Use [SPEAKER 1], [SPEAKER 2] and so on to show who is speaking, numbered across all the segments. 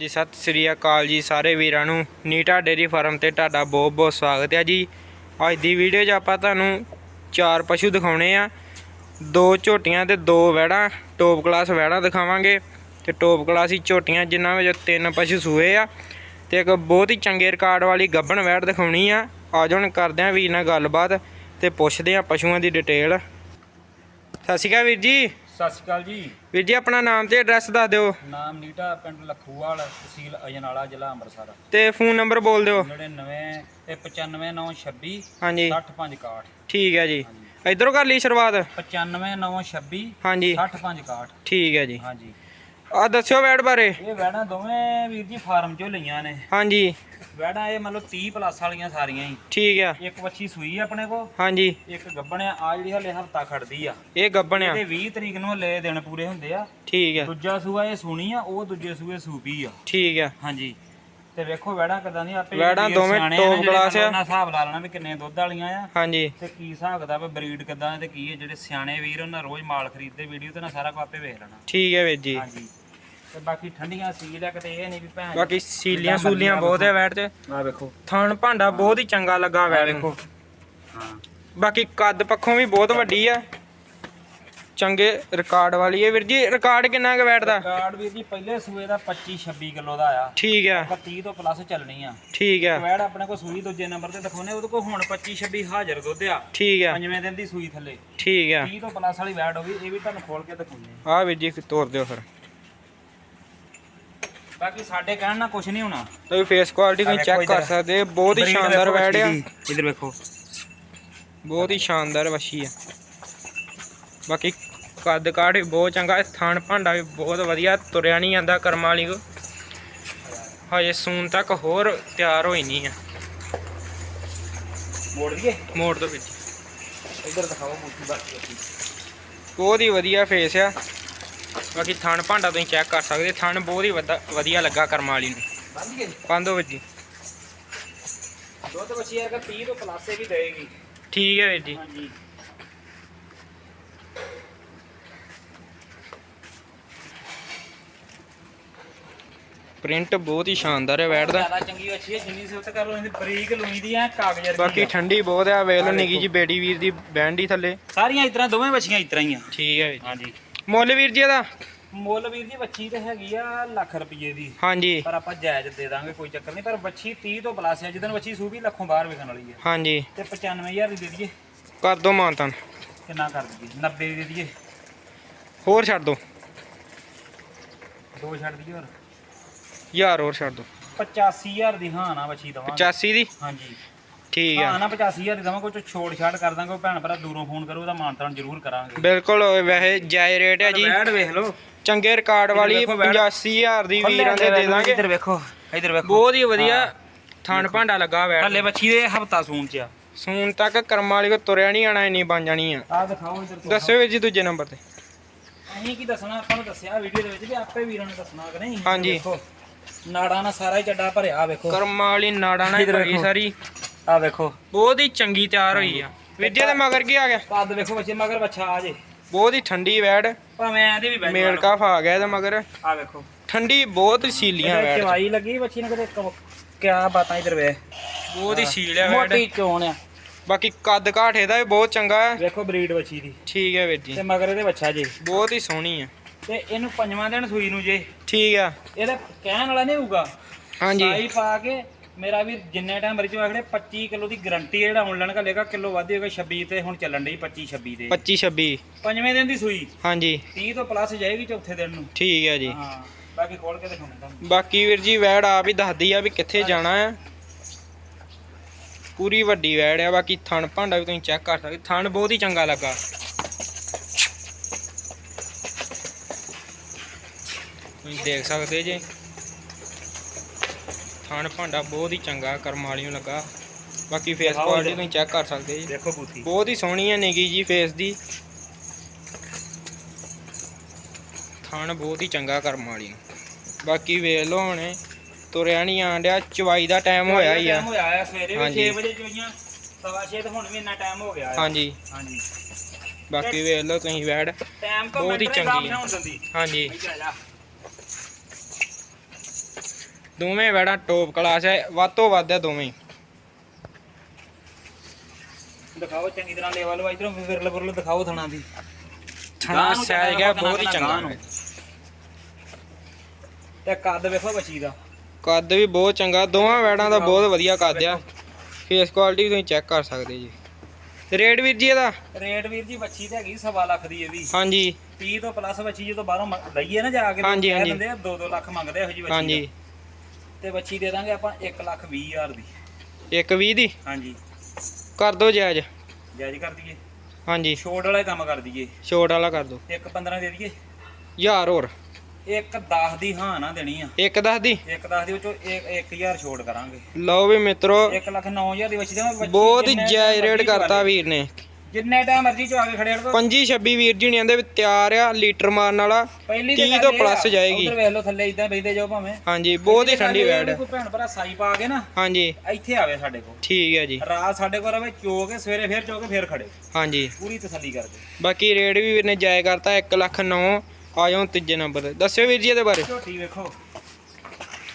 [SPEAKER 1] ਜੀ, ਸਤਿ ਸ੍ਰੀ ਅਕਾਲ ਜੀ ਸਾਰੇ ਵੀਰਾਂ ਨੂੰ। ਨੀਟਾ ਡੇਰੀ ਫਾਰਮ ਤੇ ਤੁਹਾਡਾ ਬਹੁਤ ਬਹੁਤ ਸਵਾਗਤ ਹੈ ਜੀ। ਅੱਜ ਦੀ ਵੀਡੀਓ 'ਚ ਆਪਾਂ ਤੁਹਾਨੂੰ ਚਾਰ ਪਸ਼ੂ ਦਿਖਾਉਣੇ ਆ। ਦੋ ਝੋਟੀਆਂ ਤੇ ਦੋ ਵੈੜਾਂ ਟੋਪ ਕਲਾਸ ਵੈੜਾਂ ਦਿਖਾਵਾਂਗੇ। ਤੇ ਟੋਪ ਕਲਾਸ ਹੀ ਝੋਟੀਆਂ, ਜਿਨ੍ਹਾਂ ਵਿੱਚ ਤਿੰਨ ਪਸ਼ੂ ਸੂਏ ਆ। ਤੇ ਇੱਕ ਬਹੁਤ ਹੀ ਚੰਗੇ ਰਿਕਾਰਡ ਵਾਲੀ ਗੱਭਣ ਵੈੜ ਦਿਖਾਉਣੀ ਆ। ਆਜੋ ਹੁਣ ਕਰਦੇ ਆ ਵੀਰ ਨਾਲ ਗੱਲਬਾਤ ਤੇ ਪੁੱਛਦੇ ਆ ਪਸ਼ੂਆਂ ਦੀ ਡਿਟੇਲ। ਸਤਿ ਸ਼੍ਰੀ ਅਕਾਲ ਵੀਰ ਜੀ।
[SPEAKER 2] ਸਤਿ ਸ਼੍ਰੀ ਅਕਾਲ ਜੀ।
[SPEAKER 1] ਵੀਰ ਜੀ ਆਪਣਾ ਨਾਮ ਤੇ ਐਡਰੈਸ ਦੱਸ ਦਿਓ।
[SPEAKER 2] ਨਾਮ ਨੀਟਾ ਪਿੰਡ ਲਖੂਵਾਲ ਤਹਿਸੀਲ ਅਜਨਾਲਾ ਜ਼ਿਲ੍ਹਾ ਅੰਮ੍ਰਿਤਸਰ।
[SPEAKER 1] ਤੇ ਫੋਨ ਨੰਬਰ ਬੋਲ ਦਿਓ।
[SPEAKER 2] 99 ਤੇ 95926
[SPEAKER 1] ਹਾਂਜੀ।
[SPEAKER 2] 6561
[SPEAKER 1] ਠੀਕ ਹੈ ਜੀ। ਇਧਰੋਂ ਕਰ ਲਈ ਸ਼ੁਰੂਆਤ?
[SPEAKER 2] 95926
[SPEAKER 1] ਹਾਂਜੀ।
[SPEAKER 2] 6561
[SPEAKER 1] ਠੀਕ ਹੈ ਜੀ।
[SPEAKER 2] ਹਾਂਜੀ।
[SPEAKER 1] ਆ ਦੱਸਿਓ ਵੈੜ ਬਾਰੇ।
[SPEAKER 2] ਇਹ ਵੈੜਾਂ ਦੋਵੇਂ ਵੀਰ ਜੀ ਫਾਰਮ ਚੋਂ ਲਈਆਂ ਨੇ।
[SPEAKER 1] ਹਾਂਜੀ।
[SPEAKER 2] ਵੈੜਾਂ ਇਹ ਮੰਨ ਲਓ 30 ਪਲੱਸ ਵਾਲੀਆਂ ਸਾਰੀਆਂ ਹੀ।
[SPEAKER 1] ਠੀਕ ਆ।
[SPEAKER 2] ਇੱਕ ਵੱਛੀ ਸੂਈ ਆ ਆਪਣੇ ਕੋ
[SPEAKER 1] ਹਾਂਜੀ।
[SPEAKER 2] ਇੱਕ ਗੱਬਣ ਆ ਆ ਜਿਹੜੀ ਹਲੇ ਹਫਤਾ ਖੜਦੀ ਆ।
[SPEAKER 1] ਇਹ ਗੱਬਣ ਆ
[SPEAKER 2] ਤੇ 20 ਤਰੀਕ ਨੂੰ ਹਲੇ ਦਿਨ ਪੂਰੇ ਹੁੰਦੇ ਆ।
[SPEAKER 1] ਠੀਕ ਆ।
[SPEAKER 2] ਦੂਜਾ ਸੂਆ ਇਹ ਸੁਣੀ ਆ ਉਹ ਦੂਜੇ ਸੂਏ ਸੂਪੀ ਆ।
[SPEAKER 1] ਠੀਕ ਆ।
[SPEAKER 2] ਹਾਂਜੀ। ਤੇ ਵੇਖੋ ਵੈੜਾਂ ਕਿਦਾਂ ਦੀ ਆਪੇ
[SPEAKER 1] ਵੈੜਾਂ ਦੋਵੇਂ
[SPEAKER 2] ਜਿਹੜੇ
[SPEAKER 1] class ਆ।
[SPEAKER 2] ਉਹਨਾਂ ਹਿਸਾਬ ਲਾ ਲੈਣਾ ਵੀ ਕਿੰਨੇ ਦੁੱਧ ਵਾਲੀਆਂ ਆ।
[SPEAKER 1] ਹਾਂਜੀ।
[SPEAKER 2] ਤੇ ਕੀ ਹਿਸਾਬ ਦਾ ਬਰੀਡ ਕਿਦਾਂ ਤੇ ਕੀ ਹੈ ਜਿਹੜੇ ਸਿਆਣੇ ਵੀਰ ਉਹਨਾਂ ਰੋਜ਼ ਮਾਲ ਖਰੀਦਦੇ ਵੀਡੀਓ ਤੇ ਨਾ ਸਾਰਾ ਕੁਝ ਆਪੇ ਵੇਖ ਲੈਣਾ।
[SPEAKER 1] ਠੀਕ ਹੈ ਵੀਰ ਜੀ।
[SPEAKER 2] ਹਾਂਜੀ। ਤੇ ਬਾਕੀ ਠੰਡੀਆਂ ਸੀਲ ਆ ਕਿਤੇ ਇਹ ਨਹੀਂ ਵੀ ਭੈਣ
[SPEAKER 1] ਬਾਕੀ ਸੀਲੀਆਂ ਸੂਲੀਆਂ ਬਹੁਤ ਆ ਵੈੜ 'ਚ।
[SPEAKER 2] ਆ ਵੇਖੋ।
[SPEAKER 1] ਥਣ ਭਾਂਡਾ ਬਹੁਤ ਹੀ ਚੰਗਾ ਲੱਗਾ ਵੈੜ ਨੂੰ।
[SPEAKER 2] ਹਾਂ
[SPEAKER 1] ਬਾਕੀ ਕੱਦ ਪੱਖੋਂ ਵੀ ਬਹੁਤ ਵੱਡੀ ਆ। ਚੰਗੇ ਰਿਕਾਰਡ ਵਾਲੀ ਹੈ ਵੀਰ ਜੀ ਰਿਕਾਰਡ ਕਿੰਨਾ ਕੁ ਵੈੜ ਦਾ?
[SPEAKER 2] ਕਾਰਡ ਵੀਰ ਜੀ ਪਹਿਲੇ ਸੂਏ ਦਾ 25 26 ਕਿਲੋ ਦਾ ਆ।
[SPEAKER 1] ਠੀਕ ਆ।
[SPEAKER 2] ਆਪਾਂ 30 ਤੋਂ ਪਲੱਸ ਚੱਲਣੀ ਆ।
[SPEAKER 1] ਠੀਕ ਆ।
[SPEAKER 2] ਵੈੜ ਆਪਣੇ ਕੋਲ ਸੂਈ ਦੂਜੇ ਨੰਬਰ ਤੇ ਦਿਖਾਉਨੇ ਉਹਦੇ ਕੋਲ ਹੁਣ 25 26 ਹਾਜ਼ਰ ਦੁੱਧ ਆ।
[SPEAKER 1] ਠੀਕ ਆ।
[SPEAKER 2] ਪੰਜਵੇਂ ਦਿਨ ਦੀ ਸੂਈ ਥੱਲੇ।
[SPEAKER 1] ਠੀਕ ਆ।
[SPEAKER 2] 30 ਤੋਂ ਪਲੱਸ ਵਾਲੀ ਵੈੜ ਹੋ ਗਈ। ਇਹ ਵੀ ਤੁਹਾਨੂੰ ਖੋਲ ਕੇ ਦਿਖਾਉਨੇ
[SPEAKER 1] ਆ ਵੀਰ ਜੀ ਤੋਰ ਦਿਓ ਫਿਰ।
[SPEAKER 2] ਬਾਕੀ ਸਾਡੇ ਕਹਿਣ ਨਾਲ ਕੁਝ ਨਹੀਂ ਹੋਣਾ।
[SPEAKER 1] ਤੁਸੀਂ ਫੇਸ ਕੁਆਲਿਟੀ ਤੁਸੀਂ ਚੈੱਕ ਕਰ। ਸਕਦੇ ਬਹੁਤ ਹੀ ਸ਼ਾਨਦਾਰ ਵੈੜ ਆ।
[SPEAKER 2] ਦੀ। ਇੱਧਰ ਵੇਖੋ।
[SPEAKER 1] ਬਹੁਤ ਹੀ ਸ਼ਾਨਦਾਰ ਵਸ਼ੀ ਆ। ਬਾਕੀ ਕੱਦ ਕਾਠ ਵੀ ਬਹੁਤ ਚੰਗਾ ਥਣ ਭਾਂਡਾ ਵੀ ਬਹੁਤ ਵਧੀਆ ਤੁਰਿਆ ਨਹੀਂ ਜਾਂਦਾ ਕਰਮਾਂ ਵਾਲੀ ਕੋ। ਹਜੇ ਸੂਨ ਤੱਕ ਹੋਰ ਤਿਆਰ ਹੋਈ ਨਹੀਂ ਆ।
[SPEAKER 2] ਮੋੜ ਦਈਏ?
[SPEAKER 1] ਮੋੜ ਤੋਂ ਵਿੱਚ।
[SPEAKER 2] ਇੱਧਰ ਦਿਖਾਓ ਮੂਠੀ ਬਾਕੀ ਬੱਚੀ
[SPEAKER 1] ਬਹੁਤ ਹੀ ਵਧੀਆ ਫੇਸ ਆ। ਬਾਕੀ ਥਣ ਭਾਂਡਾ ਤੁਸੀਂ ਚੈੱਕ ਕਰ ਸਕਦੇ ਥਣ ਬਹੁਤ ਹੀ ਵਧੀਆ ਲੱਗਾ ਕਰਮਾਂ ਵਾਲੀ ਨੂੰ।
[SPEAKER 2] ਬੰਦ ਗਏ
[SPEAKER 1] ਪੰਦੋ ਵਿੱਚ ਜੀ।
[SPEAKER 2] ਦੁੱਧ ਬੱਚੀ ਯਾਰ 30 ਤੋਂ ਪਲੱਸ ਵੀ ਦੇਗੀ
[SPEAKER 1] ਠੀਕ ਹੈ ਵੀਰ ਜੀ।
[SPEAKER 2] ਹਾਂਜੀ।
[SPEAKER 1] ਪ੍ਰਿੰਟ ਬਹੁਤ ਹੀ ਸ਼ਾਨਦਾਰ ਹੈ ਵੈੜ ਦਾ।
[SPEAKER 2] ਜ਼ਿਆਦਾ ਚੰਗੀ ਅੱਛੀ ਹੈ ਜਿੰਨੀ ਸਿਫਤ ਕਰ ਲੋ ਇਹਦੀ ਬਰੀਕ ਲੂਈ ਦੀ ਐ ਕਾਗਜ਼
[SPEAKER 1] ਬਾਕੀ
[SPEAKER 2] ਆ।
[SPEAKER 1] ਠੰਡੀ ਬਹੁਤ ਆ ਵੇਲ ਨਿੱਕੀ ਜੀ ਬੇਟੀ ਵੀਰ ਦੀ ਬੈਂਡੀ ਥੱਲੇ।
[SPEAKER 2] ਸਾਰੀਆਂ ਇਤਰਾ ਦੋਵੇਂ ਬੱਚੀਆਂ ਇਤਰਾ ਹੀ ਆ।
[SPEAKER 1] ਠੀਕ ਹੈ ਵੀਰ ਜੀ।
[SPEAKER 2] ਹਾਂਜੀ।
[SPEAKER 1] ਮੁੱਲ ਵੀਰ ਜੀ ਇਹਦਾ?
[SPEAKER 2] ਮੁੱਲ ਵੀਰ ਦੀ ਬੱਚੀ ਤੇ ਹੈਗੀ ਆ ਲੱਖ ਰੁਪਏ ਦੀ।
[SPEAKER 1] ਹਾਂਜੀ।
[SPEAKER 2] ਪਰ ਆਪਾਂ ਜਾਇਜ਼ ਦੇ ਦਾਂਗੇ ਕੋਈ ਚੱਕਰ ਨਹੀਂ। ਪਰ ਬੱਚੀ 30 ਤੋਂ ਪਲੱਸ ਹੈ ਜਦੋਂ ਬੱਚੀ ਸੂਬੀ ਲੱਖੋਂ ਬਾਹਰ ਵਿਕਣ ਵਾਲੀ ਹੈ
[SPEAKER 1] ਹਾਂਜੀ।
[SPEAKER 2] ਤੇ 95000 ਦੀ ਦੇ ਦਈਏ।
[SPEAKER 1] ਕਰ ਦੋ ਮਾਨਤਨ
[SPEAKER 2] ਕਿੰਨਾ ਕਰ ਦਈਏ? 90 ਦੀ ਦੇ ਦਈਏ।
[SPEAKER 1] ਹੋਰ ਛੱਡ ਦੋ।
[SPEAKER 2] ਦੋ ਛੱਡ ਦਈਏ ਹੋਰ।
[SPEAKER 1] ਯਾਰ ਹੋਰ ਛੱਡ ਦੋ।
[SPEAKER 2] 85000 ਦੀ ਹਾਂ ਨਾ ਬੱਚੀ ਦਵਾਂਗੇ।
[SPEAKER 1] 85 ਦੀ?
[SPEAKER 2] ਹਾਂਜੀ।
[SPEAKER 1] ਠੀਕ
[SPEAKER 2] ਹਾਂ
[SPEAKER 1] ਆ
[SPEAKER 2] ਨਾ 85000 ਦੀ ਦਵਾਂਗੇ ਕੋਈ ਛੋੜ ਛਾੜ ਕਰ ਦਾਂਗੇ ਭੈਣ ਭਰਾ ਦੂਰੋਂ ਫੋਨ ਕਰੂ ਉਹਦਾ ਮਾਨਤਾਨ ਜ਼ਰੂਰ ਕਰਾਂਗੇ।
[SPEAKER 1] ਬਿਲਕੁਲ ਵੈਸੇ ਜਾਇ ਰੇਟ ਹੈ ਜੀ।
[SPEAKER 2] ਬੈਠ ਵੇਖ ਲਓ।
[SPEAKER 1] ਚੰਗੇ ਰਿਕਾਰਡ ਵਾਲੀ
[SPEAKER 2] ਦੇਖੋ ਬੈਠ।
[SPEAKER 1] 85000 ਦੀ ਵੀਰਾਂ ਦੇ ਦੇ ਦਾਂਗੇ।
[SPEAKER 2] ਇੱਧਰ ਵੇਖੋ ਇੱਧਰ ਵੇਖੋ।
[SPEAKER 1] ਬਹੁਤ ਹੀ ਵਧੀਆ ਥਣ ਭਾਂਡਾ ਲੱਗਾ ਵੈੜ।
[SPEAKER 2] ਹੱਲੇ ਬੱਚੀ ਦੇ ਹਫਤਾ ਸੂਣ ਚ ਆ।
[SPEAKER 1] ਸੂਨ ਤੱਕ ਕਰਮਾਂ ਵਾਲੀ ਕੋ ਤੁਰਿਆ ਨਹੀਂ ਆਣਾ ਇੰਨੀ ਬਣ ਜਾਣੀ ਆ।
[SPEAKER 2] ਆ ਦਿਖਾਓ ਇੱਧਰ
[SPEAKER 1] ਵੀਰ ਜੀ ਦੂਜੇ ਨੰਬਰ ਤੇ।
[SPEAKER 2] ਅਸੀਂ ਕੀ ਦੱਸਣਾ ਆਪਾਂ ਨੂੰ ਦੱਸਿਆ ਵੀਡੀਓ ਦੇ ਵਿੱਚ ਵੀ ਆਪੇ ਵੀਰਾਂ ਨੇ ਦੱਸਣਾ ਕਿ ਨਹੀਂ।
[SPEAKER 1] ਹਾਂਜੀ।
[SPEAKER 2] ਨਾੜਾਂ ਨਾਲ ਸਾਰਾ ਹੀ ਚੱਡਾ ਭਰਿਆ ਵੇਖੋ।
[SPEAKER 1] ਕਰਮਾਂ ਵਾਲੀ ਨਾੜਾਂ ਨਾਲ
[SPEAKER 2] ਇੱਧਰ
[SPEAKER 1] ਭਰੀ। ਸਾਰੀ।
[SPEAKER 2] ਆ ਵੇਖੋ।
[SPEAKER 1] ਬਹੁਤ ਹੀ ਚੰਗੀ ਤਿਆਰ ਹੋਈ ਆ। ਵੀਰ ਜੀ ਇਹਦੇ ਮਗਰ ਕੀ ਆ ਗਿਆ?
[SPEAKER 2] ਕੱਦ ਵੇਖੋ ਬੱਚੇ ਮਗਰ ਬੱਚਾ ਆ ਜੇ।
[SPEAKER 1] ਬਹੁਤ ਹੀ ਠੰਡੀ ਵੈੜ।
[SPEAKER 2] ਭਾਵੇਂ ਇਹਦੇ ਵੀ ਬੈਠ
[SPEAKER 1] ਮੇਲ ਕਾਫ ਆ ਗਿਆ ਇਹਦੇ ਮਗਰ।
[SPEAKER 2] ਆ ਵੇਖੋ।
[SPEAKER 1] ਠੰਡੀ ਬਹੁਤ ਸੀਲੀਆਂ ਵੈੜ।
[SPEAKER 2] ਚਵਾਈ ਲੱਗੀ ਬੱਚੀ ਨੇ ਕਿਤੇ ਕ- ਕਿਆ ਬਾਤਾਂ ਇੱਧਰ ਵੇ।
[SPEAKER 1] ਬਹੁਤ ਹੀ। ਸੀਲ ਆ ਵੈੜ।
[SPEAKER 2] ਮੋਟੀ ਚੋਣ ਆ।
[SPEAKER 1] ਬਾਕੀ ਕੱਦ ਕਾਠ ਇਹਦਾ ਵੀ ਬਹੁਤ ਚੰਗਾ ਹੈ।
[SPEAKER 2] ਵੇਖੋ ਬਰੀਡ ਬੱਚੀ ਦੀ।
[SPEAKER 1] ਠੀਕ ਹੈ ਵੀਰ ਜੀ।
[SPEAKER 2] ਤੇ ਮਗਰ ਇਹਦੇ ਬੱਚਾ ਜੇ।
[SPEAKER 1] ਬਹੁਤ ਹੀ ਸੋਹਣੀ ਆ।
[SPEAKER 2] ਤੇ ਇਹਨੂੰ ਪੰਜਵਾਂ ਦਿਨ ਸੂਈ ਨੂੰ ਜੇ।
[SPEAKER 1] ਠੀਕ ਆ।
[SPEAKER 2] ਇਹਦਾ ਕਹਿਣ ਵਾਲਾ ਨਹੀਂ ਹੋਊਗਾ।
[SPEAKER 1] ਹਾਂਜੀ।
[SPEAKER 2] ਸਾਈ ਪਾ ਕੇ ਮੇਰਾ ਵੀ ਜਿੰਨੇ ਟਾਈਮ ਮਰਜ਼ੀ ਆਖੜੇ 25 ਕਿਲੋ ਦੀ ਗਰੰਟੀ ਜਿਹੜਾ ਆਨਲਾਈਨ ਘੱਲੇਗਾ ਕਿਲੋ ਵੱਧ ਹੋਏਗਾ 26 ਤੇ ਹੁਣ ਚੱਲਣ ਡਈ 25 26 ਦੇ
[SPEAKER 1] 25 26
[SPEAKER 2] ਪੰਜਵੇਂ ਦਿਨ ਦੀ ਸੂਈ।
[SPEAKER 1] ਹਾਂਜੀ।
[SPEAKER 2] 30 ਤੋਂ ਪਲੱਸ ਜਾਏਗੀ ਚੌਥੇ ਦਿਨ ਨੂੰ।
[SPEAKER 1] ਠੀਕ ਹੈ ਜੀ।
[SPEAKER 2] ਹਾਂ ਬਾਕੀ ਖੋਲ ਕੇ ਦਿਖਾਉਂਦਾ ਤੁਹਾਨੂੰ।
[SPEAKER 1] ਬਾਕੀ ਵੀਰ ਜੀ ਵੈੜ ਆਪ ਹੀ ਦੱਸਦੀ ਆ ਵੀ ਕਿੱਥੇ ਜਾਣਾ ਆ। ਪੂਰੀ ਵੱਡੀ ਵੈੜ ਆ ਬਾਕੀ ਥਣ ਭਾਂਡਾ ਵੀ ਤੁਸੀਂ ਚੈੱਕ ਕਰ ਸਕਦੇ। ਥਣ ਬਹੁਤ ਹੀ ਚੰਗਾ ਲੱਗਾ। ਤੁਸੀਂ ਦੇਖ ਸਕਦੇ ਜੀ। ਥਣ ਭਾਂਡਾ ਬਹੁਤ ਹੀ ਚੰਗਾ ਕਰਮ ਵਾਲੀ ਨੂੰ ਲੱਗਾ। ਬਾਕੀ ਫੇਸ
[SPEAKER 2] ਦਿਖਾਓ
[SPEAKER 1] ਕੁਆਲਿਟੀ। ਤੁਸੀਂ ਚੈੱਕ ਕਰ ਸਕਦੇ ਜੀ।
[SPEAKER 2] ਦੇਖੋ ਬੂਥੀ।
[SPEAKER 1] ਬਹੁਤ ਹੀ ਸੋਹਣੀ ਹੈ ਨਿੱਗੀ ਜੀ ਫੇਸ ਦੀ। ਥਣ ਬਹੁਤ ਹੀ ਚੰਗਾ ਕਰਮ ਵਾਲੀ ਨੂੰ ਬਾਕੀ ਵੇਖ ਲਓ ਹੁਣੇ ਤੁਰਿਆ ਨਹੀਂ ਆਣ ਡਿਆ ਚਵਾਈ ਦਾ ਟਾਈਮ ਹੋਇਆ ਹੀ ਆ।
[SPEAKER 2] ਟਾਈਮ ਹੋਇਆ ਆ ਸਵੇਰੇ ਵੀ
[SPEAKER 1] ਹਾਂਜੀ।
[SPEAKER 2] 6 ਵਜੇ ਚੋਈਆਂ ਸਵਾ ਛੇ ਤੇ ਹੁਣ ਵੀ ਇੰਨਾ ਟਾਈਮ ਹੋ ਗਿਆ ਆ।
[SPEAKER 1] ਹਾਂਜੀ।
[SPEAKER 2] ਹਾਂਜੀ।
[SPEAKER 1] ਬਾਕੀ ਵੇਖ ਲਓ ਤੁਸੀਂ ਵੈੜ
[SPEAKER 2] ਟਾਈਮ ਤੋਂ
[SPEAKER 1] ਬਹੁਤ ਹੀ
[SPEAKER 2] ਮਿੰਟ ਨੇ
[SPEAKER 1] ਚੰਗੀ
[SPEAKER 2] ਕੰਮ
[SPEAKER 1] ਆ।
[SPEAKER 2] ਹੋਣ ਦਿੰਦੀ
[SPEAKER 1] ਹਾਂਜੀ।
[SPEAKER 2] ਇੱਧਰ ਆ ਜਾ।
[SPEAKER 1] ਦੋਵੇਂ ਵੈੜਾਂ ਟੋਪ ਕਲਾਸ ਹੈ ਵੱਧ ਤੋਂ ਵੱਧ ਹੈ ਦੋਵੇਂ।
[SPEAKER 2] ਦਿਖਾਓ ਚੰਗੀ ਤਰ੍ਹਾਂ ਲੈਵਲ ਵਾ ਇਧਰੋਂ ਵਿਰਲ ਵਿਰਲ ਦਿਖਾਓ ਥਣਾ ਦੀ।
[SPEAKER 1] ਥਣਾ ਸਾਈਜ਼ ਗਿਆ ਬਹੁਤ ਹੀ ਚੰਗਾ।
[SPEAKER 2] ਤੇ ਕੱਦ ਵੇਖੋ ਬੱਚੀ ਦਾ।
[SPEAKER 1] ਕੱਦ ਵੀ ਬਹੁਤ ਚੰਗਾ ਦੋਵਾਂ ਵੈੜਾਂ ਦਾ ਬਹੁਤ ਵਧੀਆ ਕੱਦ ਆ। ਫੇਸ ਕੁਆਲਿਟੀ ਵੀ ਤੁਸੀਂ ਚੈੱਕ ਕਰ ਸਕਦੇ ਜੀ। ਰੇਟ ਵੀਰ ਜੀ ਇਹਦਾ?
[SPEAKER 2] ਰੇਟ ਵੀਰ ਜੀ ਬੱਚੀ ਤੇ ਹੈਗੀ ਸਵਾ ਲੱਖ ਦੀ ਇਹਦੀ।
[SPEAKER 1] ਹਾਂਜੀ।
[SPEAKER 2] 30 ਤੋਂ ਪਲੱਸ ਬੱਚੀ ਜਦੋਂ ਬਾਹਰੋਂ ਲਈਏ ਨਾ ਜਾ ਕੇ
[SPEAKER 1] ਹਾਂਜੀ, ਹਾਂਜੀ।
[SPEAKER 2] ਦਿੰਦੇ ਆ 2-2 ਲੱਖ ਮੰਗਦੇ ਇਹੋ ਜੀ ਬੱਚੀ
[SPEAKER 1] ਹਾਂਜੀ।
[SPEAKER 2] ਤੇ ਬੱਚੀ ਦੇ ਦਾਂਗੇ ਆਪਾਂ 1 ਲੱਖ 20 ਹਜ਼ਾਰ ਦੀ।
[SPEAKER 1] ਇੱਕ 20 ਦੀ?
[SPEAKER 2] ਹਾਂਜੀ।
[SPEAKER 1] ਕਰ ਦੋ ਜਾਇਜ਼।
[SPEAKER 2] ਜਾਇਜ਼ ਕਰ ਦਈਏ।
[SPEAKER 1] ਹਾਂਜੀ।
[SPEAKER 2] ਛੋੜ ਵਾਲਾ ਹੀ ਕੰਮ ਕਰ ਦਈਏ।
[SPEAKER 1] ਛੋਟ ਵਾਲਾ ਕਰ ਦੋ।
[SPEAKER 2] ਇੱਕ 15 ਦੇ ਦਈਏ।
[SPEAKER 1] ਹਜ਼ਾਰ ਹੋਰ।
[SPEAKER 2] ਇੱਕ 10 ਦੀ ਹਾਂ ਨਾ ਦੇਣੀ ਆ।
[SPEAKER 1] ਇੱਕ ਦੱਸ ਦੀ?
[SPEAKER 2] ਇੱਕ 10 ਦੀ ਵਿੱਚੋਂ 1000 ਛੋੜ ਕਰਾਂਗੇ।
[SPEAKER 1] ਲਓ ਵੀ ਮਿੱਤਰੋ।
[SPEAKER 2] 1 ਲੱਖ 9000 ਦੀ ਬੱਚੀ ਦੇਵਾਂਗੇ ਬੱਚੀ
[SPEAKER 1] ਬਹੁਤ ਹੀ ਜਾਇਜ਼ ਰੇਟ ਕਰਤਾ ਵੀਰ ਨੇ।
[SPEAKER 2] ਜਿੰਨੇ ਟਾਈਮ ਮਰਜ਼ੀ ਚਵਾ ਕੇ ਖੜੇ ਰੋ
[SPEAKER 1] 25 26 ਵੀਰ ਜੀ ਨੇ ਆਂਦੇ ਵੀ ਤਿਆਰ ਆ ਲੀਟਰ ਮਾਰਨ ਵਾਲਾ।
[SPEAKER 2] ਪਹਿਲੀ
[SPEAKER 1] 30 ਤੋਂ plus ਜਾਏਗੀ।
[SPEAKER 2] ਉਧਰ ਵੇਖ ਲਓ ਥੱਲੇ ਇਦਾਂ ਬੈਠਦੇ ਜਾਓ ਭਾਵੇਂ।
[SPEAKER 1] ਹਾਂਜੀ ਬਹੁਤ ਹੀ ਠੰਡੀ ਵੈੜ ਹੈ
[SPEAKER 2] ਕੋਈ ਭੈਣ ਭਰਾ ਸਾਈ ਪਾ ਕੇ ਨਾ
[SPEAKER 1] ਹਾਂਜੀ।
[SPEAKER 2] ਇੱਥੇ ਆਵੇ ਸਾਡੇ ਕੋਲ।
[SPEAKER 1] ਠੀਕ ਹੈ ਜੀ।
[SPEAKER 2] ਰਾਤ ਸਾਡੇ ਕੋਲ ਰਵੇ ਚੋ ਕੇ ਸਵੇਰੇ ਫੇਰ ਚੋ ਕੇ ਫੇਰ ਖੜੇ।
[SPEAKER 1] ਹਾਂਜੀ।
[SPEAKER 2] ਪੂਰੀ ਤਸੱਲੀ ਕਰਦੇ।
[SPEAKER 1] ਬਾਕੀ ਰੇਟ ਵੀ ਵੀਰ ਨੇ ਜਾਇਜ਼ ਕਰਤਾ 1 ਲੱਖ 9 ਆ ਜਾਓ ਤੀਜੇ ਨੰਬਰ ਤੇ। ਦੱਸਿਓ ਵੀਰ ਜੀ ਇਹਦੇ ਬਾਰੇ।
[SPEAKER 2] ਝੋਟੀ ਵੇਖੋ।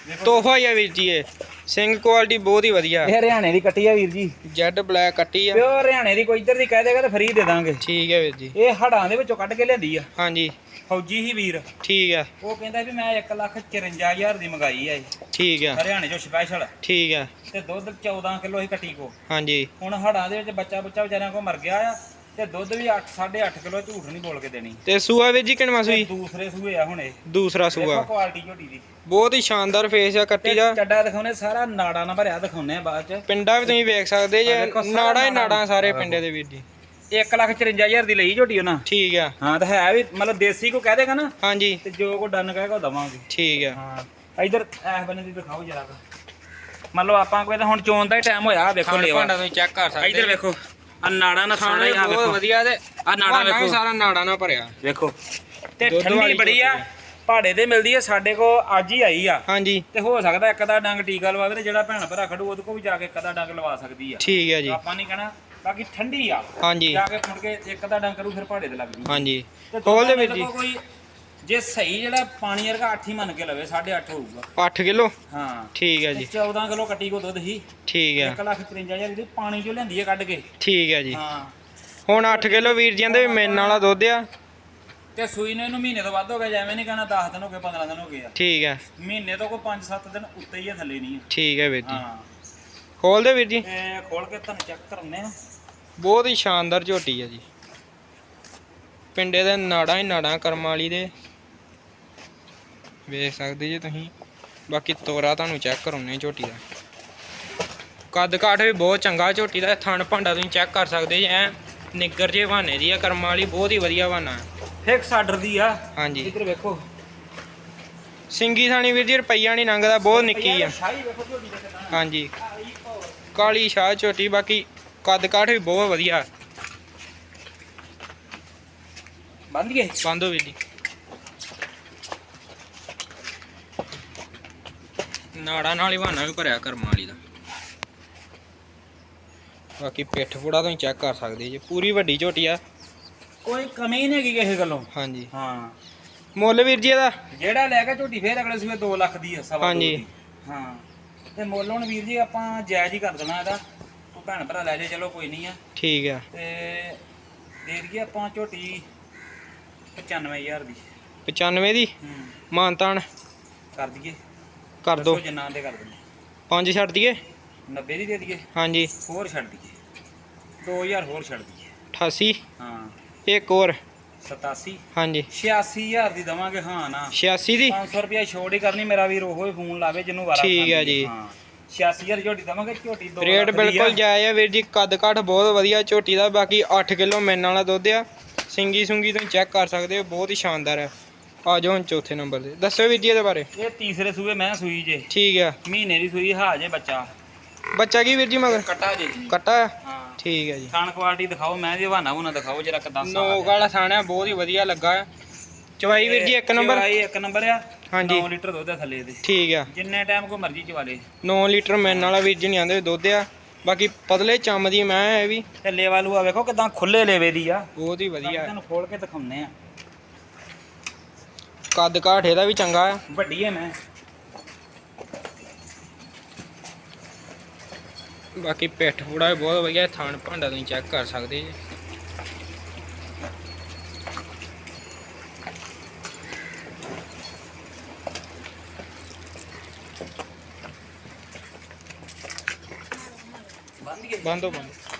[SPEAKER 2] ਵੇਖੋ
[SPEAKER 1] ਤੋਹਫਾ ਹੀ ਆ ਵੀਰ ਜੀ ਇਹ। ਸਿੰਘ ਕੁਆਲਿਟੀ ਬਹੁਤ ਹੀ ਵਧੀਆ।
[SPEAKER 2] ਇਹ ਹਰਿਆਣੇ ਦੀ ਕੱਟੀ ਆ ਵੀਰ ਜੀ।
[SPEAKER 1] ਜੈਡ ਬਲੈਕ ਕੱਟੀ ਆ।
[SPEAKER 2] ਪਿਓ ਹਰਿਆਣੇ ਦੀ ਕੋਈ ਇੱਧਰ ਦੀ ਕਹਿ ਦੇਗਾ ਤਾਂ ਫਰੀ ਦੇ ਦਾਂਗੇ।
[SPEAKER 1] ਠੀਕ ਹੈ ਵੀਰ ਜੀ।
[SPEAKER 2] ਇਹ ਹੜਾਂ ਦੇ ਵਿੱਚੋਂ ਕੱਢ ਕੇ ਲਿਆਂਦੀ ਆ।
[SPEAKER 1] ਹਾਂਜੀ।
[SPEAKER 2] ਫੌਜੀ ਹੀ ਵੀਰ।
[SPEAKER 1] ਠੀਕ ਹੈ
[SPEAKER 2] ਉਹ ਕਹਿੰਦਾ ਵੀ ਮੈਂ 1 ਲੱਖ 54000 ਦੀ ਮੰਗਾਈ ਆ ਇਹ।
[SPEAKER 1] ਠੀਕ ਹੈ
[SPEAKER 2] ਹਰਿਆਣੇ ਚੋਂ ਸਪੈਸ਼ਲ
[SPEAKER 1] ਠੀਕ ਹੈ
[SPEAKER 2] ਤੇ ਦੁੱਧ 14 ਕਿਲੋ ਹੀ ਕੱਟੀ ਕੋ।
[SPEAKER 1] ਹਾਂਜੀ।
[SPEAKER 2] ਹੁਣ ਹੜਾਂ ਦੇ ਵਿੱਚ ਬੱਚਾ ਬੱਚਾ ਵਿਚਾਰਿਆਂ ਕੋ ਮਰ ਗਿਆ ਆ। ਤੇ ਦੁੱਧ ਵੀ 8 8.5 ਕਿਲੋ ਝੂਠ ਨਹੀਂ ਬੋਲ ਕੇ ਦੇਣੀ।
[SPEAKER 1] ਤੇ ਸੂਆ ਵੀਰ ਜੀ ਕਿਨਵਾ ਸੂਈ?
[SPEAKER 2] ਦੂਸਰੇ ਸੂਏ ਆ ਹੁਣ।
[SPEAKER 1] ਦੂਸਰਾ
[SPEAKER 2] ਦੇਖੋ
[SPEAKER 1] ਸੂਆ।
[SPEAKER 2] ਕੁਆਲਿਟੀ ਝੋਟੀ ਦੀ।
[SPEAKER 1] ਬਹੁਤ ਹੀ ਸ਼ਾਨਦਾਰ ਫੇਸ ਆ ਕੱਟੀ ਦਾ।
[SPEAKER 2] ਚੱਡਾ ਦਿਖਾਉਣੇ ਸਾਰਾ ਨਾੜਾ ਨਾ ਭਰਿਆ ਦਿਖਾਉਣੇ ਆ ਬਾਅਦ ਚ।
[SPEAKER 1] ਪਿੰਡਾ ਵੀ ਤੁਸੀਂ ਵੇਖ ਸਕਦੇ ਜੇ ਨਾੜਾ ਹੀ
[SPEAKER 2] ਨਾੜਾ।
[SPEAKER 1] ਸਾਰੇ। ਪਿੰਡੇ ਦੇ ਵੀਰ ਜੀ।
[SPEAKER 2] 1 ਲੱਖ 54000 ਦੀ ਲਈ ਝੋਟੀ ਉਹਨਾਂ।
[SPEAKER 1] ਠੀਕ ਆ।
[SPEAKER 2] ਹਾਂ ਤਾਂ ਹੈ ਵੀ ਮਤਲਬ ਦੇਸੀ ਕੋ ਕਹਿ ਦੇਗਾ ਨਾ
[SPEAKER 1] ਹਾਂਜੀ।
[SPEAKER 2] ਤੇ ਜੋ ਕੋ ਡਨ ਕਹੇਗਾ ਉਹ ਦਵਾਂਗੇ।
[SPEAKER 1] ਠੀਕ ਆ।
[SPEAKER 2] ਹਾਂ ਇਧਰ ਐਸ ਬੰਨੇ ਦੀ ਦਿਖਾਓ ਜਰਾ ਮੰਨ ਲਓ ਆਪਾਂ ਕੋਈ ਤਾਂ ਹੁਣ ਚੋਣ ਦਾ ਹੀ ਟਾਈਮ ਹੋਇਆ ਵੇਖੋ ਲੇਵਾ।
[SPEAKER 1] ਭਾਂਡਾ ਤੁਸੀਂ ਚੈੱਕ ਕਰ ਸਕਦੇ
[SPEAKER 2] ਇਧਰ ਵੇਖੋ। ਆ ਨਾੜਾ ਨਾ ਸਾਰਾ ਹੀ ਆ
[SPEAKER 1] ਬਹੁਤ
[SPEAKER 2] ਵੇਖੋ।
[SPEAKER 1] ਵਧੀਆ ਤੇ
[SPEAKER 2] ਆਹ ਨਾੜਾ
[SPEAKER 1] ਭਾਂਡਾ ਵੀ
[SPEAKER 2] ਵੇਖੋ।
[SPEAKER 1] ਸਾਰਾ ਨਾੜਾ ਨਾਲ ਭਰਿਆ।
[SPEAKER 2] ਵੇਖੋ। ਤੇ
[SPEAKER 1] ਦੁੱਧ
[SPEAKER 2] ਠੰਡੀ
[SPEAKER 1] ਵਾਲੀ
[SPEAKER 2] ਬੜੀ ਆ ਪਹਾੜੇ ਤੇ ਮਿਲਦੀ ਆ ਸਾਡੇ ਕੋ ਅੱਜ ਹੀ ਆਈ ਆ।
[SPEAKER 1] ਹਾਂਜੀ।
[SPEAKER 2] ਤੇ ਹੋ ਸਕਦਾ ਇੱਕ ਦਾ ਡੰਗ ਟੀਕਾ ਲਵਾਵੇ ਤੇ ਜਿਹੜਾ ਭੈਣ ਭਰਾ ਖੜੂ ਉਹਦੇ ਕੋ ਵੀ ਜਾ ਕੇ ਇੱਕ ਅੱਧਾ ਡੰਗ ਲਵਾ ਸਕਦੀ ਆ।
[SPEAKER 1] ਠੀਕ ਹੈ ਜੀ।
[SPEAKER 2] ਆਪਾਂ ਨਹੀਂ ਕਹਿਣਾ ਬਾਕੀ ਠੰਡੀ ਆ।
[SPEAKER 1] ਹਾਂਜੀ।
[SPEAKER 2] ਜਾ ਕੇ ਮੁੜ ਕੇ ਇੱਕ ਦਾ ਡੰਗ ਕਰੂ ਫਿਰ ਪਹਾੜੇ ਤੇ ਲੱਗ ਜੂ।
[SPEAKER 1] ਹਾਂਜੀ।
[SPEAKER 2] ਤੇ
[SPEAKER 1] ਖੋਲ ਦੇ ਵੀਰ ਜੀ।
[SPEAKER 2] ਦੇਖੋ ਕੋਈ ਜੇ ਸਹੀ ਜਿਹੜਾ ਪਾਣੀ ਵਰਗਾ 8 ਹੀ ਮੰਨ ਕੇ ਲਵੇ 8.5 ਹੋਊਗਾ।
[SPEAKER 1] 8 ਕਿਲੋ?
[SPEAKER 2] ਹਾਂ।
[SPEAKER 1] ਠੀਕ ਹੈ ਜੀ।
[SPEAKER 2] 14 ਕਿਲੋ ਕੱਟੀ ਕੋ ਦੁੱਧ ਹੀ।
[SPEAKER 1] ਠੀਕ ਹੈ
[SPEAKER 2] 1 ਲੱਖ 53000 ਦੀ ਪਾਣੀ ਚੋਂ ਲੈਂਦੀ ਹੈ ਕੱਢ ਕੇ।
[SPEAKER 1] ਠੀਕ ਹੈ ਜੀ।
[SPEAKER 2] ਹਾਂ।
[SPEAKER 1] ਹੁਣ 8 ਕਿਲੋ ਵੀਰ ਜੀ ਦੇ ਮੇਨ ਵਾਲਾ ਦੁੱਧ ਆ।
[SPEAKER 2] ਤੇ ਸੂਈ ਨੂੰ ਇਹਨੂੰ ਮਹੀਨੇ ਤੋਂ ਵੱਧ ਹੋ ਗਿਆ ਜਿਵੇਂ ਨਹੀਂ ਕਹਿਣਾ 10 ਦਿਨ ਹੋ ਗਏ 15 ਦਿਨ ਹੋ ਗਏ ਆ।
[SPEAKER 1] ਠੀਕ ਹੈ
[SPEAKER 2] ਮਹੀਨੇ ਤੋਂ ਕੋਈ 5-7 ਦਿਨ ਉੱਤੇ ਹੀ ਆ ਥੱਲੇ ਨਹੀਂ ਆ।
[SPEAKER 1] ਠੀਕ ਹੈ ਵੀਰ ਜੀ।
[SPEAKER 2] ਹਾਂ।
[SPEAKER 1] ਖੋਲ ਦੇ ਵੀਰ ਜੀ।
[SPEAKER 2] ਤੇ ਖੋਲ ਕੇ ਤੁਹਾਨੂੰ ਚੈੱਕ ਕਰਨੇ ਆ।
[SPEAKER 1] ਬਹੁਤ ਹੀ ਸ਼ਾਨਦਾਰ ਝੋਟੀ ਹੈ ਜੀ। ਪਿੰਡੇ ਦੇ ਨਾੜਾਂ ਹੀ ਨਾੜਾਂ ਕਰਮ ਵਾਲੀ ਦੇ। ਵੇਖ ਸਕਦੇ ਜੀ ਤੁਸੀਂ। ਬਾਕੀ ਤੋਰਾ ਤੁਹਾਨੂੰ ਚੈੱਕ ਕਰਾਉਣੇ ਝੋਟੀ ਦਾ। ਕੱਦ ਕਾਠ ਵੀ ਬਹੁਤ ਚੰਗਾ ਝੋਟੀ ਦਾ ਥਣ ਭਾਂਡਾ ਤੁਸੀਂ ਚੈੱਕ ਕਰ ਸਕਦੇ ਜੀ ਐ ਨਿੱਗਰ ਜੇ ਬਹਾਨੇ ਦੀ ਆ ਕਰਮ ਵਾਲੀ ਬਹੁਤ ਹੀ ਵਧੀਆ ਬਹਾਨਾ
[SPEAKER 2] ਫਿਕਸ ਆਰਡਰ ਦੀ ਆ।
[SPEAKER 1] ਹਾਂਜੀ।
[SPEAKER 2] ਇੱਧਰ ਵੇਖੋ।
[SPEAKER 1] ਸਿੰਗੀ ਥਾਣੀ ਵੀਰ ਜੀ ਰੁਪਈਆ ਨਹੀਂ ਲੰਘਦਾ ਬਹੁਤ ਨਿੱਕੀ ਆ। ਹਾਂਜੀ। ਕਾਲੀ ਸ਼ਾਹ ਝੋਟੀ ਬਾਕੀ ਕੱਦ ਕਾਠ ਵੀ ਬਹੁਤ ਵਧੀਆ।
[SPEAKER 2] ਬੰਦ ਗਏ
[SPEAKER 1] ਬੰਦੋ ਵੀਰ ਜੀ। ਨਾੜਾ ਨਾਲ ਹੀ ਬਹਾਨਾ ਵੀ ਭਰਿਆ ਕਰਮ ਵਾਲੀ ਦਾ। ਬਾਕੀ ਪਿੱਠ ਪੂੜਾ ਤੁਸੀਂ ਚੈੱਕ ਕਰ ਸਕਦੇ ਜੀ। ਪੂਰੀ ਵੱਡੀ ਝੋਟੀ ਆ।
[SPEAKER 2] ਕੋਈ ਕਮੀ ਨਹੀਂ ਹੈਗੀ ਕਿਸੇ ਗੱਲੋਂ।
[SPEAKER 1] ਹਾਂਜੀ।
[SPEAKER 2] ਹਾਂ।
[SPEAKER 1] ਮੁੱਲ ਵੀਰ ਜੀ ਇਹਦਾ?
[SPEAKER 2] ਜਿਹੜਾ ਲੈ ਕੇ ਝੋਟੀ ਫੇਰ ਅਗਲੇ ਸੂਏ 2 ਲੱਖ ਦੀ ਆ ਸਵਾ ਦੋ
[SPEAKER 1] ਹਾਂਜੀ।
[SPEAKER 2] ਹਾਂ। ਤੇ ਮੁੱਲ ਹੁਣ ਵੀਰ ਜੀ ਆਪਾਂ ਜਾਇਜ਼ ਹੀ ਕਰ ਦੇਣਾ ਇਹਦਾ। ਉਹ ਭੈਣ ਭਰਾ ਲੈ ਜੇ ਚਲੋ ਕੋਈ ਨਹੀਂ ਆ।
[SPEAKER 1] ਠੀਕ ਆ।
[SPEAKER 2] ਤੇ ਦੇ ਦਈਏ ਆਪਾਂ ਝੋਟੀ 95000 ਦੀ।
[SPEAKER 1] 95 ਦੀ?
[SPEAKER 2] ਹੂੰ।
[SPEAKER 1] ਮਾਨਤਾਨ।
[SPEAKER 2] ਕਰ ਦਈਏ।
[SPEAKER 1] ਕਰ ਦੋ।
[SPEAKER 2] ਦੱਸੋ ਜਿੰਨਾ ਦੇ ਕਰ ਦਿੰਦੇ।
[SPEAKER 1] ਪੰਜ ਛੱਡ ਦਈਏ?
[SPEAKER 2] 90 ਦੀ ਦੇ ਦਈਏ?
[SPEAKER 1] ਹਾਂਜੀ।
[SPEAKER 2] ਹੋਰ ਛੱਡ ਦਈਏ। 2000 ਹੋਰ ਛੱਡ ਦਈਏ।
[SPEAKER 1] 88
[SPEAKER 2] ਹਾਂ।
[SPEAKER 1] ਇੱਕ ਹੋਰ।
[SPEAKER 2] 87
[SPEAKER 1] ਹਾਂਜੀ।
[SPEAKER 2] 86000 ਦੀ ਦਵਾਂਗੇ ਹਾਂ ਨਾ।
[SPEAKER 1] 86 ਦੀ?
[SPEAKER 2] 500 ਰੁਪਇਆ ਛੋੜ ਹੀ ਕਰਨੀ ਮੇਰਾ ਵੀਰ ਉਹੋ ਹੀ ਫੋਨ ਲਾਵੇ ਜਿਹਨੂੰ ਵਾਰਾ
[SPEAKER 1] ਠੀਕ ਹੈ ਜੀ।
[SPEAKER 2] ਹਾਂ। 86000 ਝੋਟੀ ਦਵਾਂਗੇ ਝੋਟੀ ਦੋ
[SPEAKER 1] ਰੇਟ ਬਿਲਕੁਲ
[SPEAKER 2] ਆ।
[SPEAKER 1] ਜਾਇਜ਼ ਆ ਵੀਰ ਜੀ ਕੱਦ ਕਾਠ ਬਹੁਤ ਵਧੀਆ ਝੋਟੀ ਦਾ ਬਾਕੀ 8 ਕਿਲੋ ਮੈਨ ਵਾਲਾ ਦੁੱਧ ਆ। ਸਿੰਗੀ ਸੁੰਗੀ ਤੁਸੀਂ ਚੈੱਕ ਕਰ ਸਕਦੇ ਹੋ ਬਹੁਤ ਹੀ ਸ਼ਾਨਦਾਰ ਹੈ ਆ ਜਾਓ ਹੁਣ ਚੌਥੇ ਨੰਬਰ ਤੇ। ਦੱਸੋ ਵੀਰ ਜੀ ਇਹਦੇ ਬਾਰੇ।
[SPEAKER 2] ਇਹ ਤੀਸਰੇ ਸੂਏ ਮੈਂ ਸੂਈ ਜੇ।
[SPEAKER 1] ਠੀਕ ਆ।
[SPEAKER 2] ਮਹੀਨੇ ਦੀ ਸੂਈ ਹਾ ਜੇ ਬੱਚਾ।
[SPEAKER 1] ਬੱਚਾ ਕੀ ਵੀਰ ਜੀ ਮਗਰ?
[SPEAKER 2] ਕੱਟਾ ਜੇ।
[SPEAKER 1] ਕੱਟਾ ਆ?
[SPEAKER 2] ਹਾਂ।
[SPEAKER 1] ਠੀਕ ਹੈ ਜੀ।
[SPEAKER 2] ਖਾਣ ਕੁਆਲਿਟੀ ਦਿਖਾਓ ਮੈਂ ਦੀ ਹਵਾਨਾ ਹੁਣਾ ਦਿਖਾਓ ਜਰਾ ਕਿਦਾਂ
[SPEAKER 1] ਨੋਕ ਵਾਲਾ ਥਾਣਾ ਬਹੁਤ ਹੀ ਵਧੀਆ ਲੱਗਾ। ਚਵਾਈ ਵੀਰ ਜੀ ਇੱਕ ਨੰਬਰ।
[SPEAKER 2] ਚਵਾਈ ਇੱਕ ਨੰਬਰ ਆ।
[SPEAKER 1] ਹਾਂਜੀ।
[SPEAKER 2] 9 ਲੀਟਰ ਦੁੱਧ ਆ ਥੱਲੇ ਦੇ
[SPEAKER 1] ਠੀਕ ਆ।
[SPEAKER 2] ਜਿੰਨੇ ਟਾਈਮ ਕੋ ਮਰਜ਼ੀ ਚਵਾ ਲੇ।
[SPEAKER 1] 9 ਲੀਟਰ ਮੈਨ ਵਾਲਾ ਵੀਰ ਜੀ ਨਹੀਂ ਆਂਦੇ ਦੁੱਧ ਆ। ਬਾਕੀ ਪਤਲੇ ਚੰਮ ਦੀ ਮੈਂ ਇਹ ਵੀ।
[SPEAKER 2] ਤੇ ਲੇਵਾ ਲੂਆ ਵੇਖੋ ਕਿਦਾਂ ਖੁੱਲੇ ਲੇਵੇ ਦੀ ਆ।
[SPEAKER 1] ਬਹੁਤ ਹੀ ਵਧੀਆ।
[SPEAKER 2] ਤੁਹਾਨੂੰ ਖੋਲ ਕੇ ਦਿਖਾਉਂਦੇ ਆ।
[SPEAKER 1] ਕੱਦ ਘਾਟ ਇਹਦਾ ਵੀ ਚੰਗਾ ਆ
[SPEAKER 2] ਵੱਡੀ ਹੈ ਮੈਂ।
[SPEAKER 1] ਬਾਕੀ ਪਿੱਠ ਫੂੜਾ ਬਹੁਤ ਵਧੀਆ ਥਾਣ ਭਾਂਡਾ ਤੁਸੀਂ ਚੈੱਕ ਕਰ ਸਕਦੇ ਜੀ।
[SPEAKER 2] ਬੰਦ
[SPEAKER 1] ਬੰਦੋ ਬੰਦ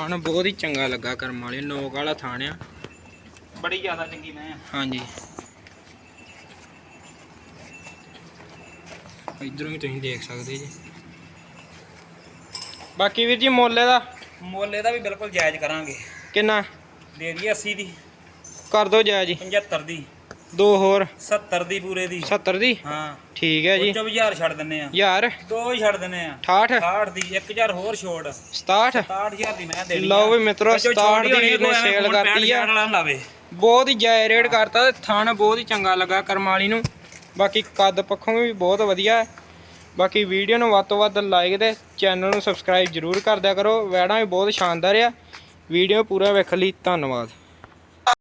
[SPEAKER 1] ਥਾਣ ਬਹੁਤ ਹੀ ਚੰਗਾ ਲੱਗਾ ਕਰਮ ਵਾਲੇ ਨੋਕ ਵਾਲਾ ਥਾਣ ਆ।
[SPEAKER 2] ਬੜੀ ਜ਼ਿਆਦਾ ਚੰਗੀ ਮੈਂ।
[SPEAKER 1] ਹਾਂਜੀ। ਇਧਰੋਂ ਵੀ ਤੁਸੀਂ ਦੇਖ ਸਕਦੇ ਜੀ। ਬਾਕੀ ਵੀਰ ਜੀ ਮੁੱਲ ਇਹਦਾ?
[SPEAKER 2] ਮੁੱਲ ਇਹਦਾ ਵੀ ਬਿਲਕੁਲ ਜਾਇਜ਼ ਕਰਾਂਗੇ।
[SPEAKER 1] ਕਿੰਨਾ?
[SPEAKER 2] ਦੇ ਦਈਏ 80 ਦੀ।
[SPEAKER 1] ਕਰ ਦੋ ਜਾਇਜ਼ ਜੀ
[SPEAKER 2] 75 ਦੀ।
[SPEAKER 1] ਦੋ ਹੋਰ।
[SPEAKER 2] 70 ਦੀ ਪੂਰੇ ਦੀ।
[SPEAKER 1] 70 ਦੀ?
[SPEAKER 2] ਹਾਂ।
[SPEAKER 1] ਠੀਕ ਹੈ ਜੀ।
[SPEAKER 2] ਉੱਚੋ ਵੀ ਹਜ਼ਾਰ ਛੱਡ ਦਿੰਨੇ ਆ।
[SPEAKER 1] ਯਾਰ।
[SPEAKER 2] ਦੋ ਹੀ ਛੱਡ ਦਿੰਨੇ ਆ।
[SPEAKER 1] 68
[SPEAKER 2] 60 ਦੀ 1000 ਹੋਰ ਛੋੜ
[SPEAKER 1] 67
[SPEAKER 2] 67000 ਦੀ ਮੈਂ ਦੇਣੀ
[SPEAKER 1] ਲਓ ਵੀ ਮਿੱਤਰੋ, 67 ਦੀ ਨੇ ਸੇਲ ਕਰਤੀ ਆ। ਬਹੁਤ ਹੀ ਜਾਇ ਰੇਟ ਕਰਤਾ ਤੇ ਥਣ ਬਹੁਤ ਹੀ ਚੰਗਾ ਲੱਗਾ ਕਰਮ ਵਾਲੀ ਨੂੰ। ਬਾਕੀ ਕੱਦ ਪੱਖੋਂ ਵੀ ਬਹੁਤ ਵਧੀਆ। ਹੈ ਬਾਕੀ ਵੀਡੀਓ ਨੂੰ ਵੱਧ ਤੋਂ ਵੱਧ ਲਾਈਕ ਤੇ ਚੈਨਲ ਨੂੰ ਸਬਸਕ੍ਰਾਈਬ ਜਰੂਰ ਕਰ ਦਿਆ ਕਰੋ। ਵੈੜਾਂ ਵੀ ਬਹੁਤ ਸ਼ਾਨਦਾਰ ਆ। ਵੀਡੀਓ ਪੂਰਾ ਵੇਖਣ ਲਈ ਧੰਨਵਾਦ।